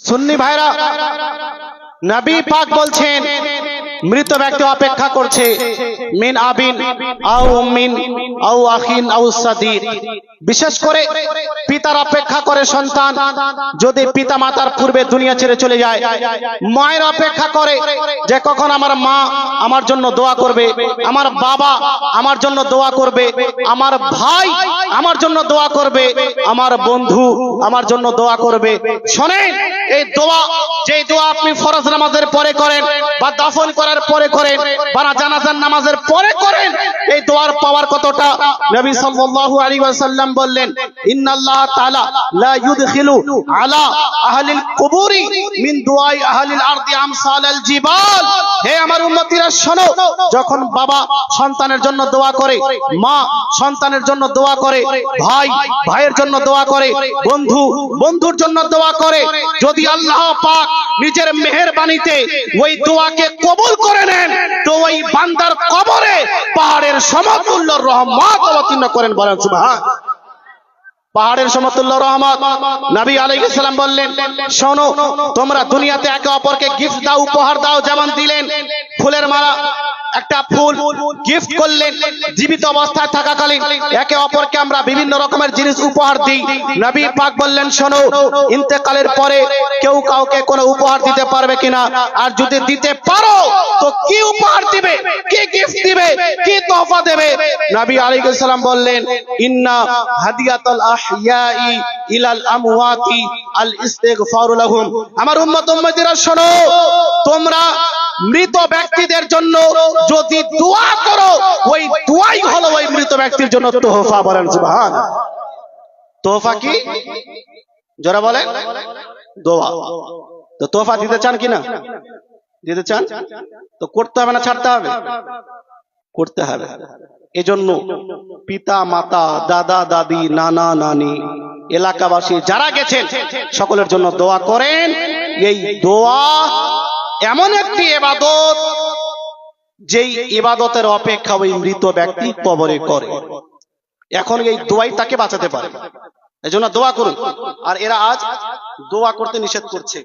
সুন্নি ভাইরা, নবী পাক বলছেন, মৃত ব্যক্তি অপেক্ষা করছে, মিন আবিন আও মিন আও আখিন আও সাদির বিশেষ করে পিতার অপেক্ষা করে সন্তান, যদি পিতা মাতার পূর্বে দুনিয়া ছেড়ে চলে যায়, মায়ের অপেক্ষা করে যে কখন আমার মা আমার জন্য দোয়া করবে, আমার বাবা আমার জন্য দোয়া করবে, আমার ভাই আমার জন্য দোয়া করবে, আমার বন্ধু আমার জন্য দোয়া করবে। শোনেন এই দোয়া যে দোয়া আপনি ফরজ নামাজের পরে করেন বা দাফন করার পরে করেন বা জানাজার নামাজের পরে করেন, এই দোয়ার পাওয়ার কতটা? নবী সাল্লাল্লাহু আলাইহি ওয়াসাল্লাম বললেন, ইন্নাল্লাহ তাআলা লা ইউদখিলু আলা আহলিল কুবুরি মিন দুআই আহলিল আরদি আমসালাল জিবাল। হে আমার উম্মতিরা, শোনো, যখন বাবা সন্তানের জন্য দোয়া করে, মা সন্তানের জন্য দোয়া করে, ভাই ভাইয়ের জন্য দোয়া করে, বন্ধু বন্ধুর জন্য দোয়া করে, যদি আল্লাহ পাক নিজের মেহেরবানিতে ওই দোয়াকে কবুল করে নেন, তো ওই বান্দার কবরে পাহাড়ের সমতুল্য রহমত অবতীর্ণ করেন বলেন সুবহান। পাহাড়ের সমতুল্য রহমত। নবী আলাইকুম সালাম বললেন, শোনো, তোমরা দুনিয়াতে একে অপরকে গিফট দাও, উপহার দাও যেমন দিলেন। ফুলের মালা একটা ফুল গিফট করলেন, জীবিত অবস্থায় থাকাকালীন। একে অপরকে আমরা বিভিন্ন রকমের জিনিস উপহার দিই। নবী পাক বললেন, শোনো, ইন্তেকালের পরে কেউ কাউকে কোনো উপহার দিতে পারবে কিনা? আর যদি দিতে পারো, তো কি উপহার দিবে? কি গিফট দিবে? কি তোহফা দেবে? নবী আলাইহিস সালাম বললেন, ইন্না হাদিয়াতুল আহইয়াই ইলাল আমওয়াতি আল ইস্তিগফারু লাহুম। আমার উম্মত উম্মতিরা শোনো, তোমরা মৃত ব্যক্তিদের জন্য যদি দোয়া করো, ওই দোয়াই হলো ওই মৃত ব্যক্তির জন্য তোহফা বলেন, সুবহান। তোহফা কি? যারা বলেন দোয়া। তো তোহফা দিতে চান কিনা দিতে চান? তো করতে হবে না, ছাড়তে হবে? করতে হবে। এজন্য পিতা, মাতা, দাদা, দাদি, নানা, নানি, এলাকাবাসী যারা গেছেন, সকলের জন্য দোয়া করেন। এই দোয়া এমন একটি এবাদত যেই এবাদতের অপেক্ষা ওই মৃত ব্যক্তি কবরে করে। এখন এই দোয়াই তাকে বাঁচাতে পারে। এই জন্য দোয়া করুন। আর এরা আজ দোয়া করতে নিষেধ করছে।